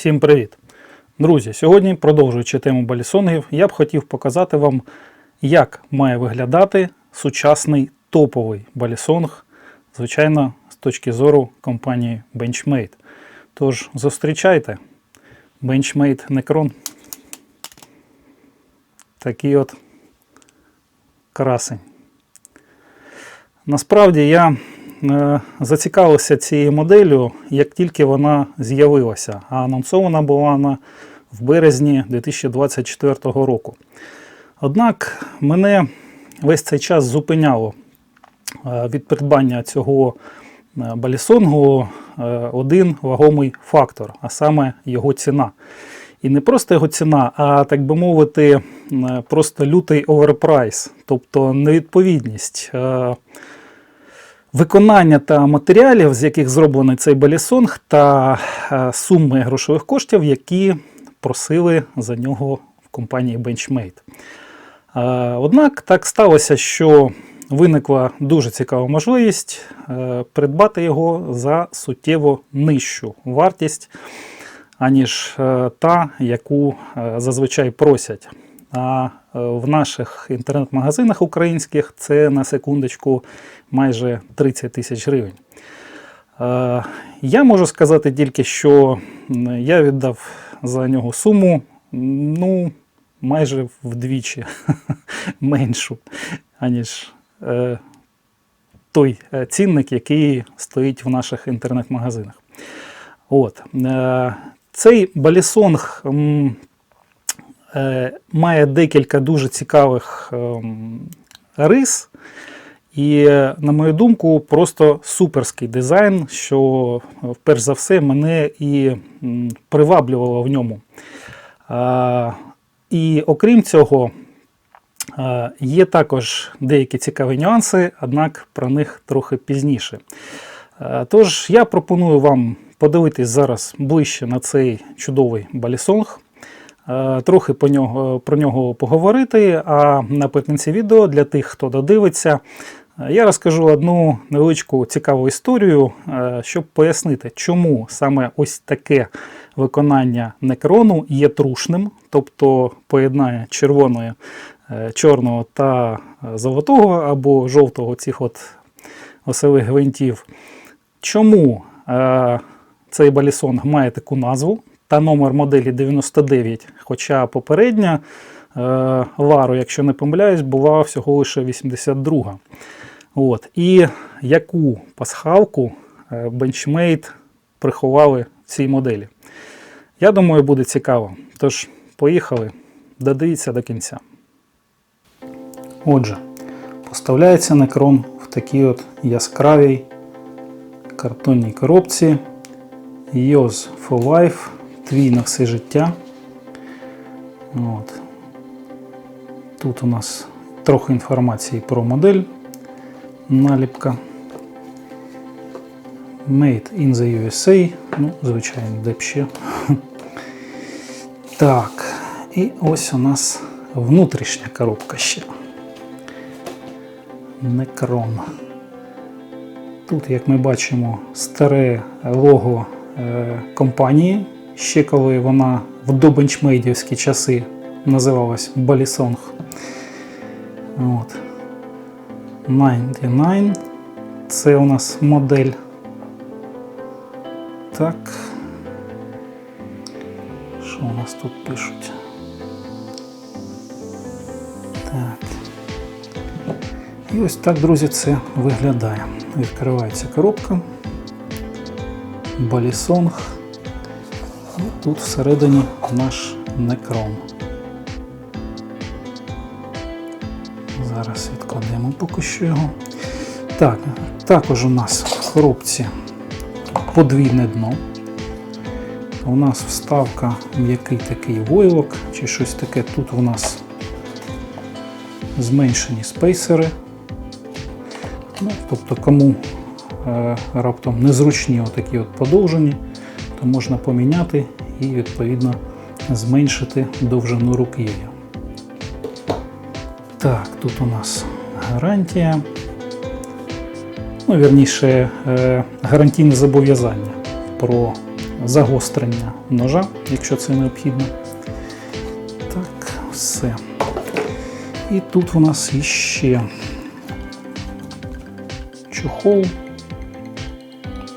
Всім привіт! Друзі, сьогодні, продовжуючи тему балісонгів, я б хотів показати вам, як має виглядати сучасний топовий балісонг, звичайно, з точки зору компанії Benchmade. Тож, зустрічайте Benchmade Necron. Такий от красень. Насправді я зацікавився цією моделлю, як тільки вона з'явилася, а анонсована була вона в березні 2024 року. Однак мене весь цей час зупиняло е, від придбання цього е, балісонгу е, один вагомий фактор, а саме його ціна. І не просто його ціна, а так би мовити, просто лютий оверпрайс, тобто невідповідність. Виконання та матеріалів, з яких зроблений цей балісонг, та е, суми грошових коштів, які просили за нього в компанії Benchmade. Е, Однак так сталося, що виникла дуже цікава можливість е, придбати його за суттєво нижчу вартість, аніж та, яку зазвичай просять. А е, в наших інтернет-магазинах українських це на секундочку майже 30 тисяч гривень. Е, Я можу сказати тільки, що я віддав за нього суму ну, майже вдвічі меншу, аніж е, той цінник, який стоїть в наших інтернет-магазинах. От. Цей балісонг має декілька дуже цікавих ем, рис. І, е, на мою думку, просто суперський дизайн, що е, перш за все мене і приваблювало в ньому. І окрім цього, е, є також деякі цікаві нюанси, однак про них трохи пізніше. Е, Тож я пропоную вам подивитись зараз ближче на цей чудовий балісонг. Е, Трохи по нього, про нього поговорити. А наприкінці відео для тих, хто додивиться, е, я розкажу одну невеличку цікаву історію, е, щоб пояснити, чому саме ось таке виконання некрону є трушним, тобто поєднання червоної, чорного та золотого або жовтого цих от осевих гвинтів. Чому цей балісонг має таку назву та номер моделі 99, хоча попередня е, Лару, якщо не помиляюсь, була всього лише 82. От. І яку пасхалку е, Benchmade приховали цій моделі? Я думаю, буде цікаво. Тож, поїхали, додивіться до кінця. Отже, поставляється некрон в такій от яскравій картонній коробці Yours for Life, твій на все життя. От. Тут у нас трохи інформації про модель, наліпка. Made in the USA. Ну, звичайно, де б ще. Так, і ось у нас внутрішня коробка ще. Некрон. Тут, як ми бачимо, старе лого е, компанії. Ще коли вона в добенчмейдівські часи називалась Балісонг. От. 99. Це у нас модель. Так. Що у нас тут пишуть? Так. І ось так, друзі, це виглядає. Відкривається коробка. Балісонг. Тут всередині наш некрон. Зараз відкладемо поки що його. Так, також у нас в коробці подвійне дно. У нас вставка м'який такий войлок чи щось таке. Тут у нас зменшені спейсери. Ну, тобто, кому е, раптом незручні отакі от подовжені, то можна поміняти і відповідно зменшити довжину руків'я. Так, тут у нас гарантія. Ну, вірніше, е, гарантійне зобов'язання про загострення ножа, якщо це необхідно. Так, все. І тут у нас іще чохол.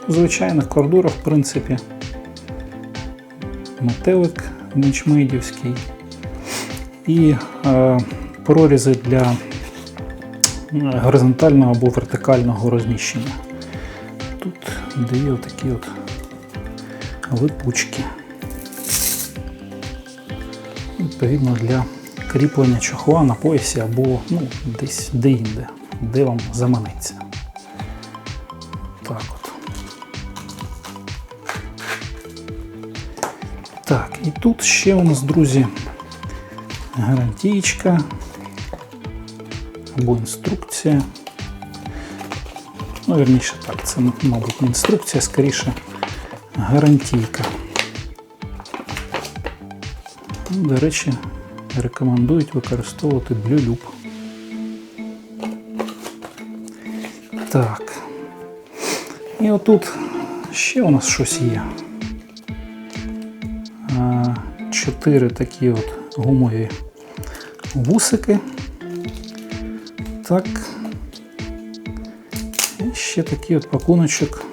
У звичайних кордурах, в принципі, метелик мічмейдівський і е, прорізи для горизонтального або вертикального розміщення. Тут дві отакі от липучки. Відповідно для кріплення чохла на поясі або ну, десь де-інде, де вам заманеться. Так, і тут ще у нас, друзі, гарантієчка або інструкція. Ну, вірніше так, це, мабуть, не інструкція, скоріше гарантійка. Ну, До речі, рекомендують використовувати Loop. Так. І отут ще у нас щось є. Чотири такі от гумові вусики. Так. І ще такий от пакуночок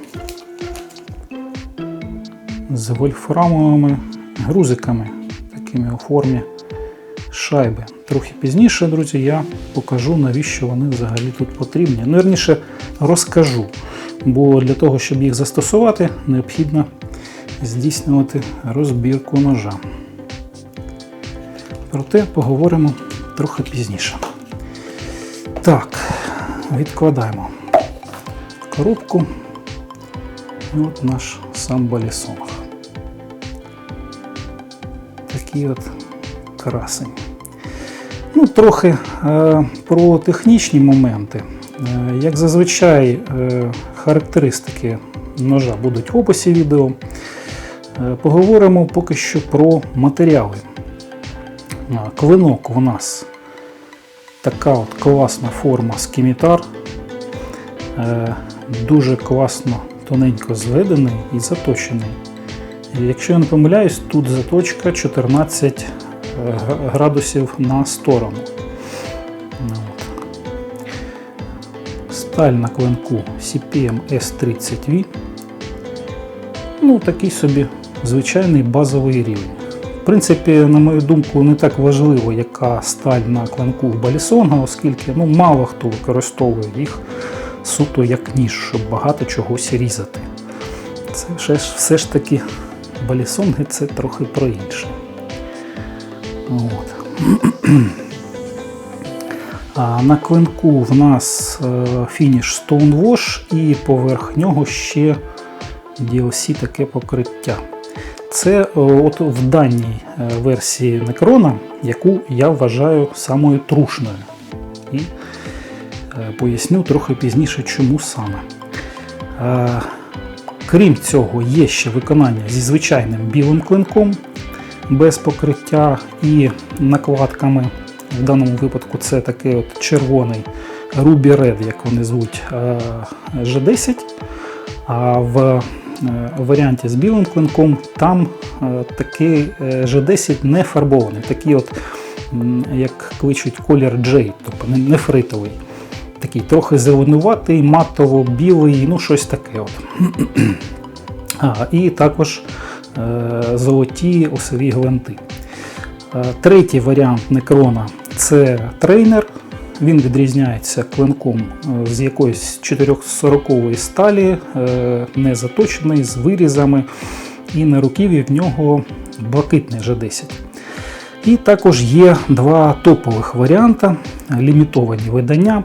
з вольфрамовими грузиками, такими у формі шайби. Трохи пізніше, друзі, я покажу, навіщо вони взагалі тут потрібні. Ну, вірніше, розкажу. Бо для того, щоб їх застосувати, необхідно здійснювати розбірку ножа. Проте поговоримо трохи пізніше. Так, відкладаємо коробку. І от наш сам балісонг. Такий от красень. Ну, трохи е, про технічні моменти. Е, як зазвичай, е, характеристики ножа будуть в описі відео. Е, поговоримо поки що про матеріали. Клинок у нас така от класна форма скімітар. Е, Дуже класно тоненько зведений і заточений. Якщо я не помиляюсь, тут заточка 14 е, градусів на сторону. Ну. Сталь на клинку CPM S30V. Ну, такий собі звичайний базовий рівень. В принципі, на мою думку, не так важливо, яка сталь на клинку Балісонга, оскільки ну, мало хто використовує їх суто як ніж, щоб багато чогось різати. Це все ж, все ж таки балісонги це трохи про інше. От. А на клинку в нас е, фініш Stonewash і поверх нього ще DLC таке покриття. Це е, от в даній е, версії Necron, яку я вважаю самою трушною. І е, поясню трохи пізніше, чому саме. Крім цього, є ще виконання зі звичайним білим клинком без покриття і накладками. В даному випадку це такий от червоний Ruby Red, як вони звуть, е, G10. А в е, варіанті з білим клинком там е, такий е, G10 не фарбований, такий от, як кличуть колір J, тобто нефритовий. Такий трохи зеленуватий, матово-білий, ну щось таке. От. А, і також е, золоті осові гвинти. Е, Третій варіант некрона це трейнер. Він відрізняється клинком е, з якоїсь 440 сталі, е, не заточений, з вирізами, і на руків'ї в нього блакитний G10. І також є два топових варіанти, лімітовані видання.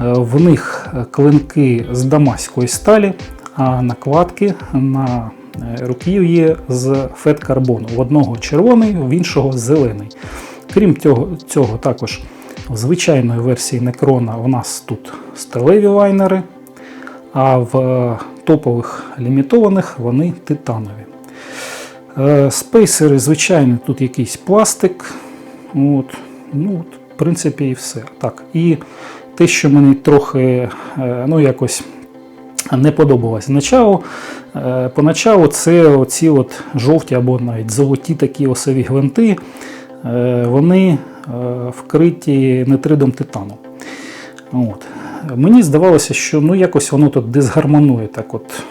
Е, В них клинки з дамаської сталі, а накладки на е, руків'ї з фет-карбону. В одного червоний, в іншого зелений. Крім цього, цього також звичайної версії Некрона у нас тут сталеві лайнери, а в е, топових лімітованих вони титанові. Е, Спейсери, звичайно, тут якийсь пластик. От, ну, от, в принципі, і все. Так, і те, що мені трохи е, ну, якось не подобалось. Начало, поначалу це оці от жовті або навіть золоті такі осові гвинти, вони вкриті нитридом титану. От. Мені здавалося, що ну, якось воно тут дисгармонує, так от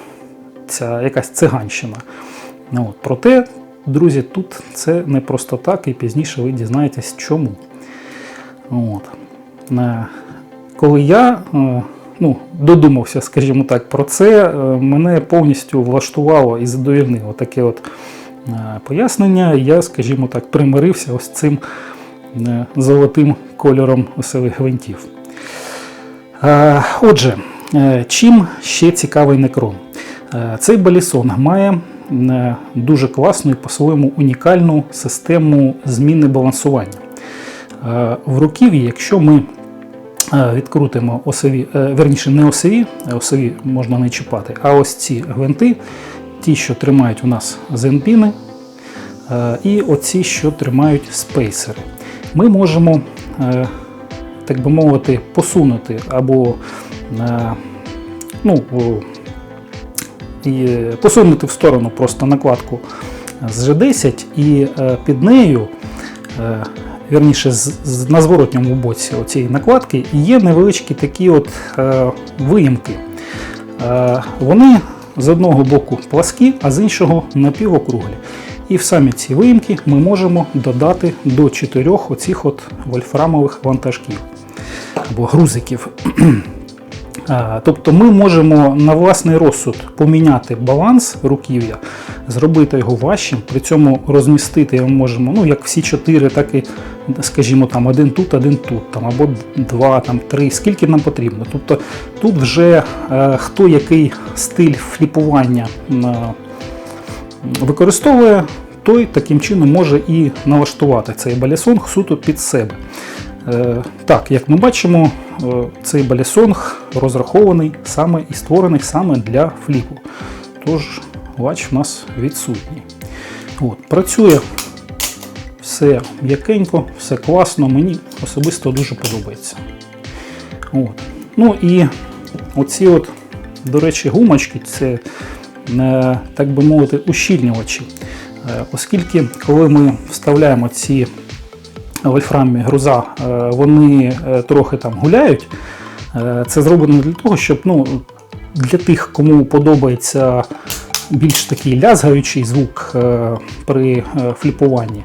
ця якась циганщина. От. Проте, друзі, тут це не просто так, і пізніше ви дізнаєтесь чому. От. Е, Коли я е, ну, додумався, скажімо так, про це, е, мене повністю влаштувало і задовільнило таке от е, пояснення. Я, скажімо так, примирився ось цим е, золотим кольором осевих гвинтів. Е, Отже, е, чим ще цікавий некрон? Е, Цей балісон має е, дуже класну і по-своєму унікальну систему зміни балансування. Е, В руків'ї, якщо ми е, відкрутимо осові, е, верніше не осові, е, осові можна не чіпати, а ось ці гвинти, ті, що тримають у нас зенпіни, е, і оці, що тримають спейсери. Ми можемо, е, так би мовити, посунути або е, ну, і посунути в сторону просто накладку з G10 і е, під нею, е, з- на зворотньому боці цієї накладки є невеличкі такі от е, виїмки. Е, вони з одного боку пласкі, а з іншого напівокруглі. І в самі ці виїмки ми можемо додати до чотирьох оцих от вольфрамових вантажків або грузиків. Тобто ми можемо на власний розсуд поміняти баланс руків'я, зробити його важчим, при цьому розмістити його можемо, ну як всі чотири, так і, скажімо, там один тут, один тут, там, або два, там, три, скільки нам потрібно. Тобто тут вже е, хто який стиль фліпування е, використовує, той таким чином може і налаштувати цей балясонг суто під себе. Е, Так, як ми бачимо, е, цей балісонг розрахований саме і створений саме для фліпу. Тож, лач у нас відсутній. От, працює все м'якенько, все класно, мені особисто дуже подобається. От. Ну і оці, от, до речі, гумочки це, так би мовити, ущільнювачі. Е, Оскільки, коли ми вставляємо ці вольфрамі груза, е, вони е, трохи там гуляють. Це зроблено для того, щоб ну, для тих, кому подобається більш такий лязгаючий звук при фліпуванні,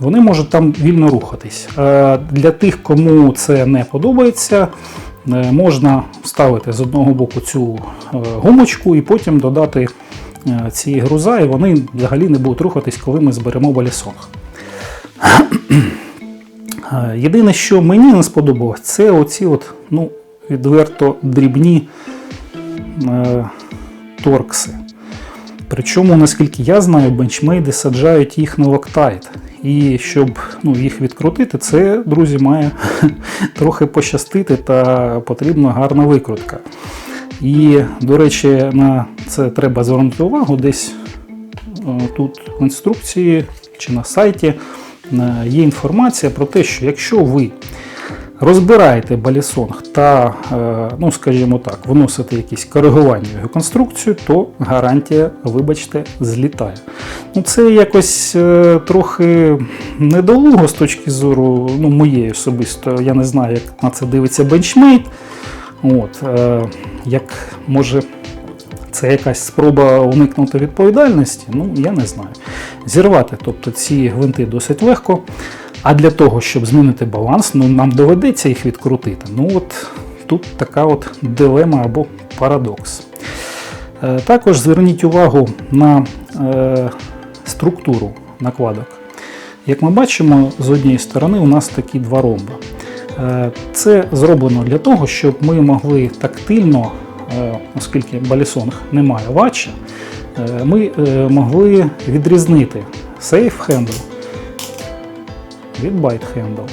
вони можуть там вільно рухатись. Для тих, кому це не подобається, можна вставити з одного боку цю е, гумочку і потім додати е, ці груза, і вони взагалі не будуть рухатись, коли ми зберемо балісонг. Е, Єдине, що мені не сподобалось, це оці от, ну, відверто дрібні е, торкси. Причому, наскільки я знаю, бенчмейди саджають їх на локтайт. І щоб ну, їх відкрутити, це, друзі, має трохи пощастити та потрібна гарна викрутка. І, до речі, на це треба звернути увагу десь е, тут в інструкції чи на сайті е, є інформація про те, що якщо ви розбираєте балісонг та, е, ну скажімо так, вносите якісь коригування в його конструкцію, то гарантія, вибачте, злітає. Ну, це якось е, трохи недолуго з точки зору ну, моєї особисто. Я не знаю, як на це дивиться бенчмейт. От, е, як може це якась спроба уникнути відповідальності, ну я не знаю. Зірвати тобто, ці гвинти досить легко. А для того, щоб змінити баланс, ну, нам доведеться їх відкрутити. Ну от Тут така от дилема або парадокс. Е, Також зверніть увагу на е, структуру накладок. Як ми бачимо, з однієї сторони у нас такі два ромби. Е, Це зроблено для того, щоб ми могли тактильно, оскільки балісонг не має ватча, е, ми могли відрізнити сейф handle від byte.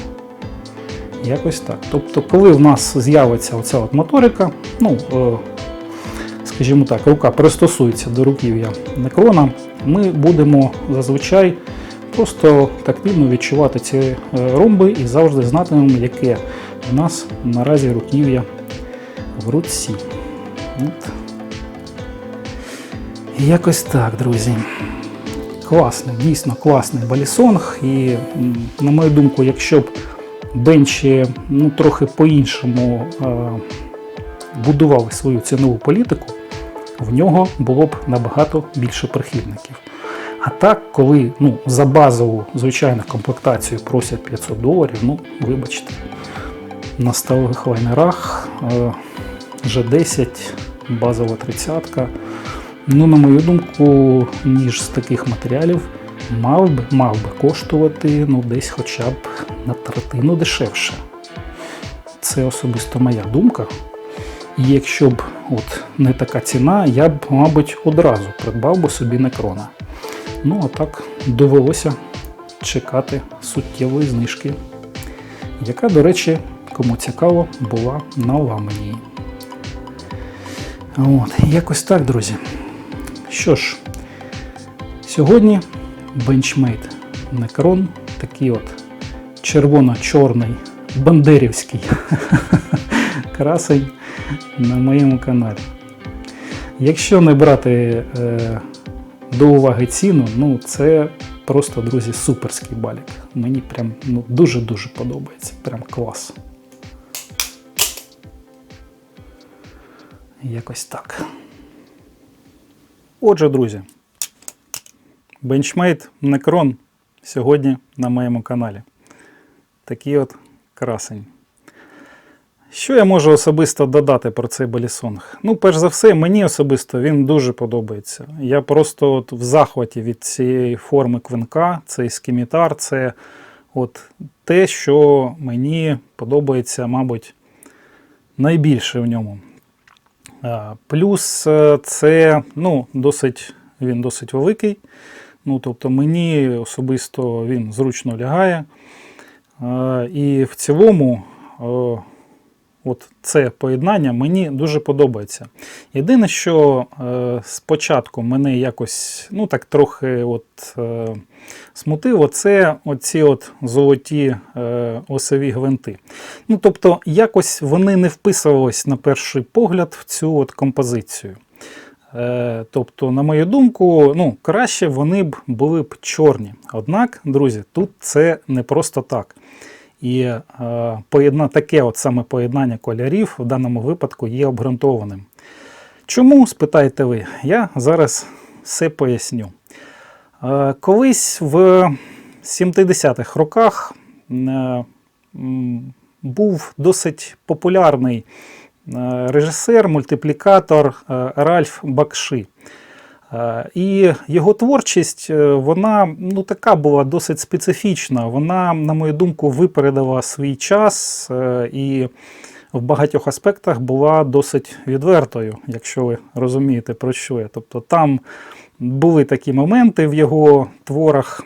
Якось так. Тобто, коли в нас з'явиться оця от моторика, ну, е, скажімо так, рука пристосується до руків'я некрона, ми будемо зазвичай просто тактильно відчувати ці е, ромби і завжди знатимемо, яке в нас наразі руків'я в руці. От. Якось так, друзі. Класний, дійсно класний балісонг. І, на мою думку, якщо б бенчі ну, трохи по-іншому е, будували свою цінову політику, в нього було б набагато більше прихильників. А так, коли ну, за базову звичайну комплектацію просять 500 доларів, ну, вибачте, на сталих лайнерах е, G10, базова тридцятка. Ну, на мою думку, ніж з таких матеріалів мав би, мав би коштувати ну, десь хоча б на третину дешевше. Це особисто моя думка. І якщо б от не така ціна, я б, мабуть, одразу придбав би собі некрона. Ну, а так довелося чекати суттєвої знижки, яка, до речі, кому цікаво, була на ламанії. От, якось так, друзі. Що ж, сьогодні Benchmade Necron, такий от червоно-чорний бандерівський красень на моєму каналі. Якщо не брати е, до уваги ціну, ну це просто, друзі, суперський балік. Мені прям ну, дуже-дуже подобається. Прям клас. Якось так. Отже, друзі, Benchmade Necron сьогодні на моєму каналі. Такий от красень. Що я можу особисто додати про цей балісонг? Ну, перш за все, мені особисто він дуже подобається. Я просто от в захваті від цієї форми квинка, цей скімітар, це от те, що мені подобається, мабуть, найбільше в ньому. Плюс е, це ну, досить, він досить великий. Ну, тобто мені особисто він зручно лягає. І в цілому, от це поєднання мені дуже подобається. Єдине, що е, спочатку мене якось ну, так трохи от, е, смутило, це оці от золоті е, осові гвинти. Ну, тобто, якось вони не вписувались на перший погляд в цю от композицію. Е, Тобто, на мою думку, ну, краще вони б були б чорні. Однак, друзі, тут це не просто так. І е, поєдна, таке от саме поєднання кольорів в даному випадку є обґрунтованим. Чому, спитаєте ви? Я зараз все поясню. Е, колись в 70-х роках е, був досить популярний е, режисер, мультиплікатор е, Ральф Бакши. Е, І його творчість, е, вона ну, така була досить специфічна. Вона, на мою думку, випередила свій час е, і в багатьох аспектах була досить відвертою, якщо ви розумієте, про що я. Тобто там були такі моменти в його творах,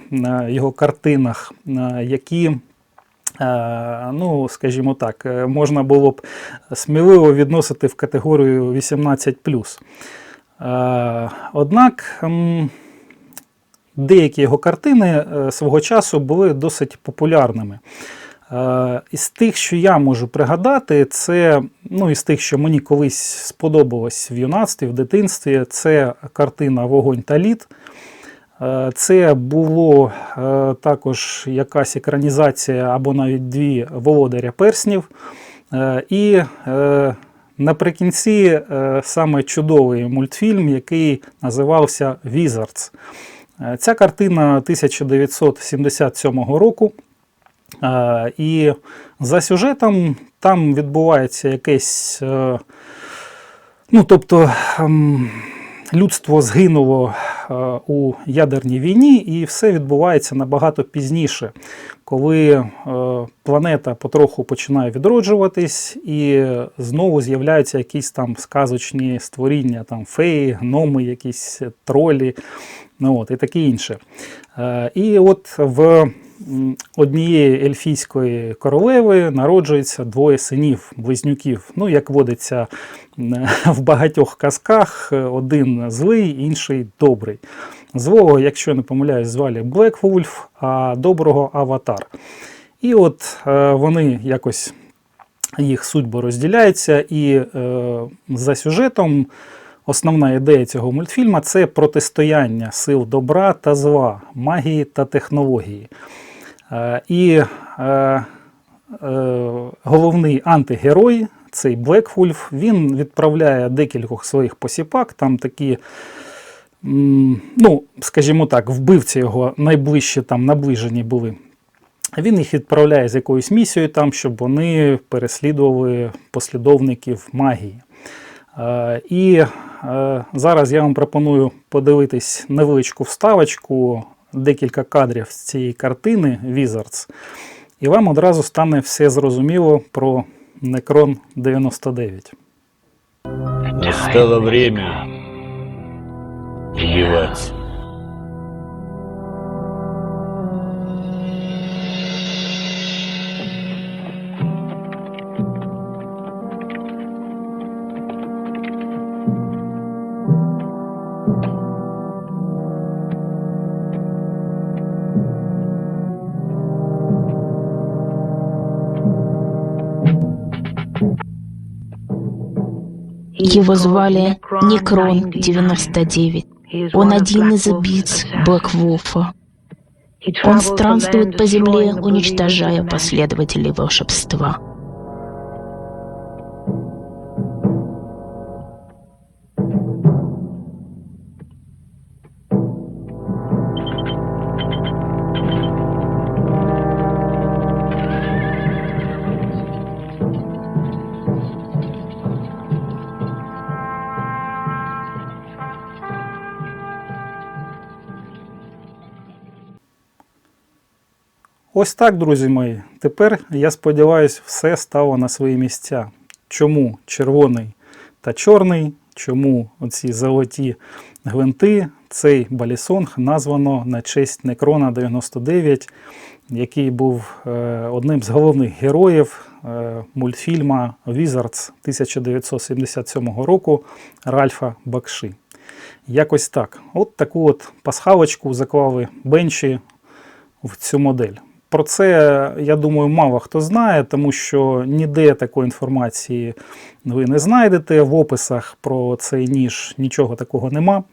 його картинах, які. Ну, скажімо так, можна було б сміливо відносити в категорію 18. Е, Однак деякі його картини е, свого часу були досить популярними. Е, Із тих, що я можу пригадати, це ну, із тих, що мені колись сподобалось в юнацтві, в дитинстві, це картина Вогонь та лід. Це було також якась екранізація або навіть дві володаря перснів. І наприкінці е, саме чудовий мультфільм, який називався Wizards. Е, Ця картина 1977 року. Е, І за сюжетом там відбувається якесь. Ну, тобто ем, людство згинуло е, у ядерній війні, і все відбувається набагато пізніше, коли е, планета потроху починає відроджуватись, і знову з'являються якісь там сказочні створіння, там феї, гноми, якісь тролі, ну, от, і таке інше. Е, І от в однієї ельфійської королеви народжується двоє синів, близнюків. Ну, як водиться в багатьох казках, один злий, інший добрий. Злого, якщо не помиляюсь, Black Wolf, а доброго Аватар. І от е, вони якось їх судьби розділяються, і е, за сюжетом основна ідея цього мультфільму це протистояння сил добра та зла, магії та технології. Е, І е, е, головний антигерой, цей Блеквульф, він відправляє декількох своїх посіпак, там такі, ну, скажімо так, вбивці його найближчі там наближені були. Він їх відправляє з якоюсь місією там, щоб вони переслідували послідовників магії. І зараз я вам пропоную подивитись невеличку вставочку, декілька кадрів з цієї картини Wizards, і вам одразу стане все зрозуміло про Necron 99. Настало время убивать. Его звали Некрон 99. Он один из убийц Блэквулфа. Он странствует по земле, уничтожая последователей волшебства. Ось так, друзі мої. Тепер, я сподіваюся, все стало на свої місця. Чому червоний та чорний, чому оці золоті гвинти, цей балісонг названо на честь Некрона 99, який був е, одним з головних героїв е, мультфільма Wizards 1977 року Ральфа Бакши. Якось так. От таку от пасхалочку заклали бенчі в цю модель. Про це, я думаю, мало хто знає, тому що ніде такої інформації ви не знайдете. В описах про цей ніж нічого такого нема.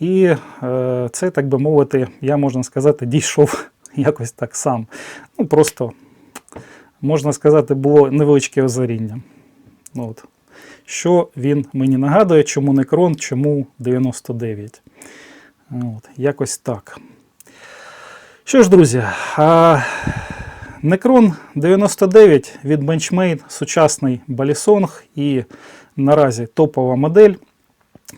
І е, це, так би мовити, я можна сказати, дійшов якось так сам. Ну, просто, можна сказати, було невеличке озаріння. Ну, от. Що він мені нагадує, чому Некрон, чому 99. От, якось так. Що ж, друзі, Necron 99 від Benchmade, сучасний балісонг і наразі топова модель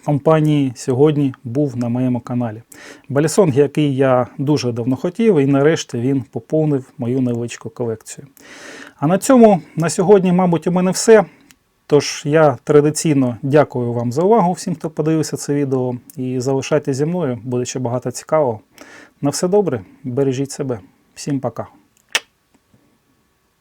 компанії сьогодні був на моєму каналі. Балісонг, який я дуже давно хотів, і нарешті він поповнив мою невеличку колекцію. А на цьому на сьогодні, мабуть, у мене все. Тож я традиційно дякую вам за увагу всім, хто подивився це відео. І залишайтеся зі мною, буде ще багато цікавого. На все добре, бережіть себе. Всім пока.